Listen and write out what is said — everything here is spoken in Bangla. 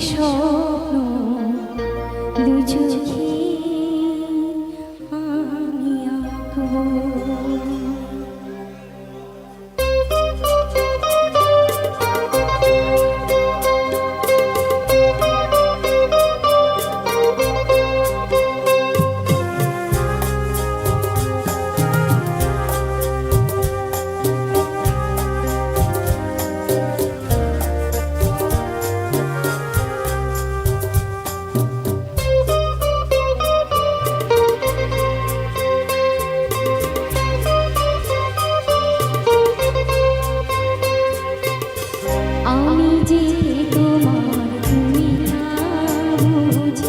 স্বপ্ন বুঝি